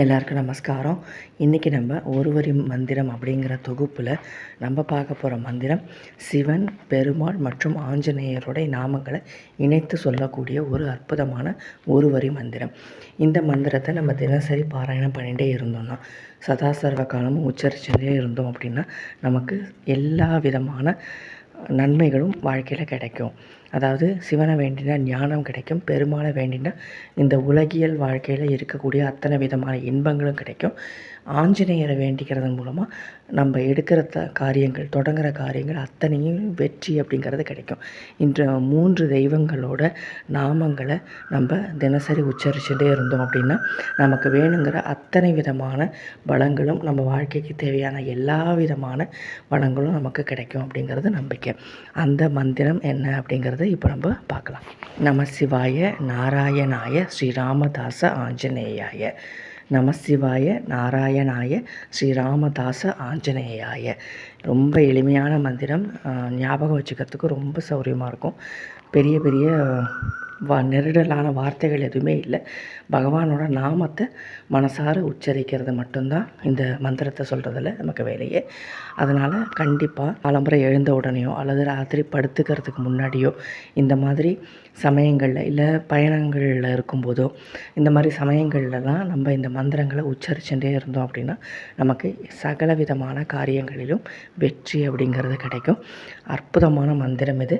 எல்லாருக்கும் நமஸ்காரம். இன்றைக்கி நம்ம ஒரு வரி மந்திரம் அப்படிங்கிற தொகுப்பில் நம்ம பார்க்க போகிற மந்திரம் சிவன் பெருமாள் மற்றும் ஆஞ்சநேயருடைய நாமங்களை இணைத்து சொல்லக்கூடிய ஒரு அற்புதமான ஒரு வரி மந்திரம். இந்த மந்திரத்தை நம்ம தினசரி பாராயணம் பண்ணிகிட்டே இருந்தோம்னா சதா சர்வ காலமும் உச்சரிச்சுட்டே இருந்தோம் அப்படின்னா நமக்கு எல்லா விதமான நன்மைகளும் வாழ்க்கையில் கிடைக்கும். அதாவது சிவனை வேண்டினா ஞானம் கிடைக்கும் பெருமாளை வேண்டினா இந்த உலகியல் வாழ்க்கையில் இருக்கக்கூடிய அத்தனை விதமான இன்பங்களும் கிடைக்கும். ஆஞ்சநேயரை வேண்டிக்கிறதன் மூலமாக நம்ம எடுக்கிற த காரியங்கள் தொடங்குற காரியங்கள் அத்தனையும் வெற்றி அப்படிங்கிறது கிடைக்கும். இன்று மூன்று தெய்வங்களோட நாமங்களை நம்ம தினசரி உச்சரிச்சுட்டே இருந்தோம் அப்படின்னா நமக்கு வேணுங்கிற அத்தனை விதமான வளங்களும் நம்ம வாழ்க்கைக்கு தேவையான எல்லா விதமான வளங்களும் நமக்கு கிடைக்கும் அப்படிங்கிறது நம்பிக்கை. அந்த மந்திரம் என்ன அப்படிங்கிறது இப்போ நம்ம பார்க்கலாம். நம சிவாய நாராயணாய ஸ்ரீராமதாச ஆஞ்சநேயாய. நம சிவாய நாராயணாய ஸ்ரீராமதாச ஆஞ்சநேயாய. ரொம்ப எளிமையான மந்திரம் ஞாபகம் வச்சுக்கிறதுக்கு ரொம்ப சௌரியமாக இருக்கும். பெரிய பெரிய வா நெருடலான வார்த்தைகள் எதுவுமே இல்லை. பகவானோட நாமத்தை மனசார உச்சரிக்கிறது மட்டும்தான் இந்த மந்திரத்தை சொல்கிறதுல நமக்கு வேலையே. அதனால் கண்டிப்பாக காலம்புரை எழுந்த உடனேயோ அல்லது ராத்திரி படுத்துக்கிறதுக்கு முன்னாடியோ இந்த மாதிரி சமயங்களில் இல்லை பயணங்களில் இருக்கும்போதோ இந்த மாதிரி சமயங்கள்லாம் நம்ம இந்த மந்திரங்களை உச்சரிச்சுட்டே இருந்தோம் அப்படின்னா நமக்கு சகல விதமான காரியங்களிலும் வெற்றி அப்படிங்கிறது கிடைக்கும். அற்புதமான மந்திரம் இது.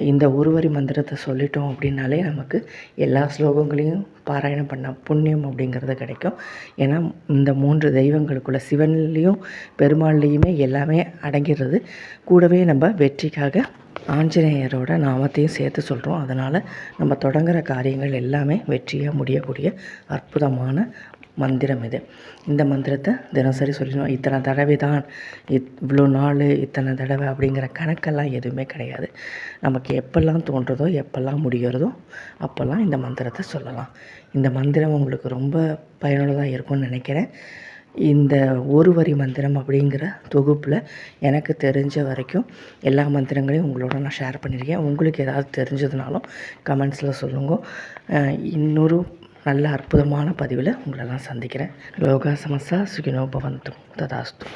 இந்த ஒருவரி மந்திரத்தை சொல்லிட்டோம் அப்படின்னாலே நமக்கு எல்லா ஸ்லோகங்களையும் பாராயணம் பண்ண புண்ணியம் அப்படிங்கிறது கிடைக்கும். ஏன்னா இந்த மூன்று தெய்வங்களுக்குள்ள சிவன்லேயும் பெருமாள்லேயுமே எல்லாமே அடங்கிறது. கூடவே நம்ம வெற்றிக்காக ஆஞ்சநேயரோட நாமத்தையும் சேர்த்து சொல்கிறோம் அதனால் நம்ம தொடங்குகிற காரியங்கள் எல்லாமே வெற்றியாக முடியக்கூடிய அற்புதமான மந்திரம் இது. இந்த மந்திரத்தை தினசரி சொல்லணும் இத்தனை தடவை தான் இவ்வளோ நாள் இத்தனை தடவை அப்படிங்கிற கணக்கெல்லாம் எதுவுமே கிடையாது. நமக்கு எப்பெல்லாம் தோன்றதோ எப்பெல்லாம் முடிகிறதோ அப்போல்லாம் இந்த மந்திரத்தை சொல்லலாம். இந்த மந்திரம் உங்களுக்கு ரொம்ப பயனுள்ளதாக இருக்கும்னு நினைக்கிறேன். இந்த ஒரு வரி மந்திரம் அப்படிங்கிற தொகுப்பில் எனக்கு தெரிஞ்ச வரைக்கும் எல்லா மந்திரங்களையும் உங்களோட நான் ஷேர் பண்ணியிருக்கேன். உங்களுக்கு ஏதாவது தெரிஞ்சதுனாலும் கமெண்ட்ஸில் சொல்லுங்க. இன்னொரு நல்ல அற்புதமான பதிவில் உங்களெல்லாம் சந்திக்கிறேன். லோகா சமஸ்தா சுகினோ பவந்து ததாஸ்து.